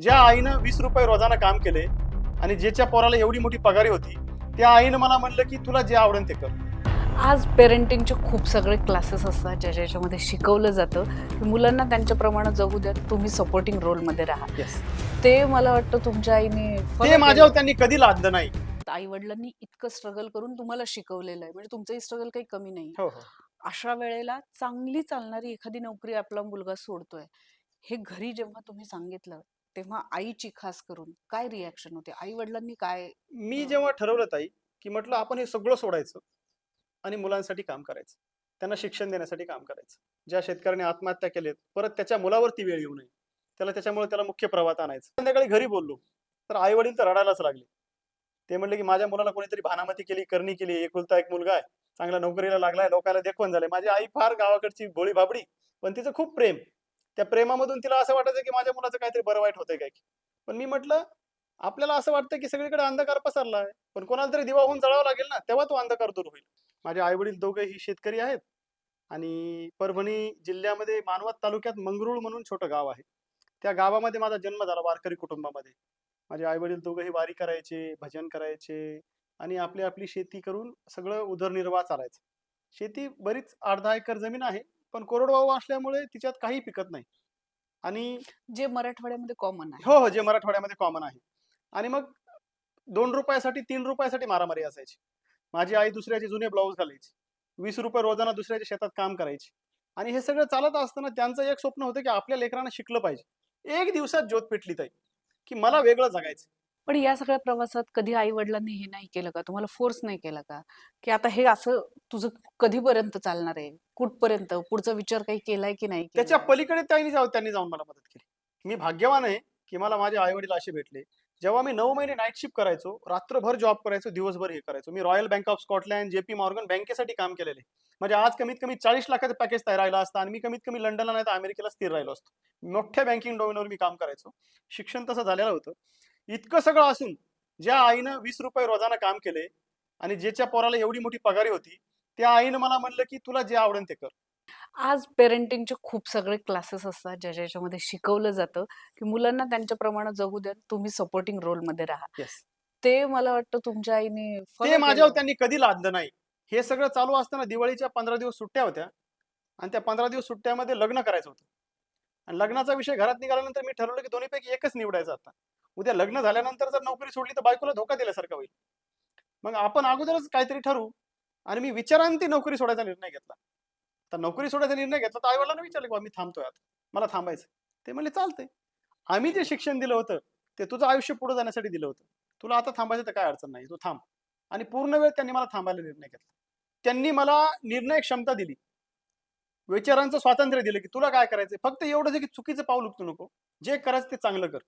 ज्या आईनं वीस रुपये रोजाना काम केले आणि ज्याच्या पोराला एवढी मोठी पगारी होती त्या आईनं मला म्हणलं की तुला जे आवडेल ते कर. आज पेरेंटिंगचे खूप सगळे क्लासेस असतात ज्या ज्याच्यामध्ये शिकवलं जातं. की मुलांना त्यांच्याप्रमाणे जगू द्या तुम्ही सपोर्टिंग रोलमध्ये राहा. येस ते मला वाटतं तुमच्या आईने ते माझ्यावर त्यांनी कधी लादलं नाही. आई वडिलांनी इतकं स्ट्रगल करून तुम्हाला शिकवलेलं आहे. म्हणजे तुमचंही स्ट्रगल काही कमी नाही. हो हो. अशा वेळेला चांगली चालणारी एखादी नोकरी आपला मुलगा सोडतोय. हे घरी जेव्हा तुम्ही सांगितलं तेव्हा आईची खास करून काय रिॲक्शन होते? आई वडिलांनी काय मी. जेव्हा ठरवलं ताई की म्हटलं आपण हे सगळं सोडायचं आणि मुलांसाठी काम करायचं. त्यांना शिक्षण देण्यासाठी काम करायचं. ज्या शेतकऱ्याने आत्महत्या केलेत परत त्याच्या मुलावरती वेळ येऊ नये. त्याला त्याच्यामुळे त्याला मुख्य प्रवाहात आणायचं. संध्याकाळी घरी बोललो तर आई वडील तर रडायलाच लागले. ते म्हणले की माझ्या मुलाला कोणीतरी भानामती केली करणी केली एकुलता एक मुलगा आहे. चांगला नोकरीला लागलाय लोकांना देखवण झाले माझी आई फार गावाकडची भोळी भाबडी पण तिचं खूप प्रेम. त्या प्रेमामधून तिला असं वाटायचं की माझ्या मुलाचं काहीतरी बरं वाईट होतंय काय की. पण मी म्हटलं आपल्याला असं वाटतं की सगळीकडे अंधकार पसरला आहे पण कोणाला तरी दिवा होऊन जळावं लागेल ना तेव्हा तो अंधकार दूर होईल. माझे आई वडील दोघेही शेतकरी आहेत. आणि परभणी जिल्ह्यामध्ये मानवत तालुक्यात मंगरुळ म्हणून छोटं गाव आहे. त्या गावामध्ये माझा जन्म झाला वारकरी कुटुंबामध्ये. माझे आई वडील दोघंही वारी करायचे भजन करायचे आणि आपली आपली शेती करून सगळं उदरनिर्वाह चालायचं. शेती बरीच अर्धा एकर जमीन आहे. पण कोरडवाहू असल्यामुळे तिच्यात काही पिकत नाही. आणि जे मराठवाड्यामध्ये कॉमन आहे. हो हो जे मराठवाड्यामध्ये कॉमन आहे. आणि मग दोन रुपयासाठी तीन रुपयासाठी मारामारी असायची. माझी आई दुसऱ्याचे जुने ब्लाऊज घालायची. वीस रुपये रोजाना दुसऱ्याच्या शेतात काम करायची. आणि हे सगळं चालत असताना त्यांचं एक स्वप्न होतं की आपल्या लेकरांना शिकलं पाहिजे. एक दिवसात ज्योत पेटली ताई की मला वेगळं जगायचं पण या सगळ्या प्रवासात कधी आई वडिलांनी हे नाही केलं का? तुम्हाला फोर्स नाही केला का? की आता हे असं तुझं कधीपर्यंत चालणार आहे? कुठपर्यंत? पुढचा विचार काही केलाय की नाही केलाय? त्याच्या पलीकडे त्यांनी जाऊन त्यांनी जाऊन मला मदत केली. मी भाग्यवान आहे की मला माझे आई वडील असे भेटले. जेव्हा मी नऊ महिने नाईट शिफ्ट करायचो रात्रभर जॉब करायचो दिवसभर हे करायचो. मी Royal Bank of Scotland JP Morgan बँकेसाठी काम केलेले. म्हणजे आज कमीत कमी चाळीस लाखाचं पॅकेज तयार राहिला असतं आणि मी कमीत कमी लंडनला नाही तर अमेरिकेला स्थिर राहिलो असतो. मोठ्या बँकिंग डोमेनवर मी काम करायचो. शिक्षण तसं झालेलं होतं. इतकं सगळं असून ज्या आईनं वीस रुपये रोजाना काम केले आणि ज्याच्या पोराला एवढी मोठी पगारी होती त्या आईनं मला म्हणलं की तुला जे आवडेल ते कर. आज पेरेंटिंगचे खूप सगळे क्लासेस असतात ज्या ज्याच्यामध्ये शिकवलं जातं की मुलांना त्यांच्याप्रमाणे जगू द्या तुम्ही सपोर्टिंग रोलमध्ये राहा. येस ते मला वाटतं तुमच्या आईने ते माझ्यावर. त्यांनी कधी लादलं नाही. हे सगळं चालू असताना दिवाळीच्या पंधरा दिवस सुट्ट्या होत्या आणि त्या पंधरा दिवस सुट्ट्यामध्ये लग्न करायचं होतं. आणि लग्नाचा विषय घरात निघाल्यानंतर मी ठरवलं की दोन्हीपैकी एकच निवडायचं आता. उद्या लग्न झाल्यानंतर जर नोकरी सोडली तर बायकोला धोका दिल्यासारखं होईल. मग आपण अगोदरच काहीतरी ठरवू आणि मी विचारांती नोकरी सोडायचा निर्णय घेतला. तर नोकरी सोडायचा निर्णय घेतला तर आईवडिलांना विचारलं की मी थांबतोय आता. मला थांबायचं ते म्हणले चालतंय. आम्ही जे शिक्षण दिलं होतं ते तुझं आयुष्य पुढे जाण्यासाठी दिलं होतं. तुला आता थांबायचं तर काय अडचण नाही तू थांब. आणि पूर्ण वेळ त्यांनी मला थांबायला निर्णय घेतला. त्यांनी मला निर्णय क्षमता दिली. विचारांचं स्वातंत्र्य दिलं की तुला काय करायचं फक्त एवढंच की चुकीचं पाऊल उचलू नको. जे करायचं ते चांगलं कर.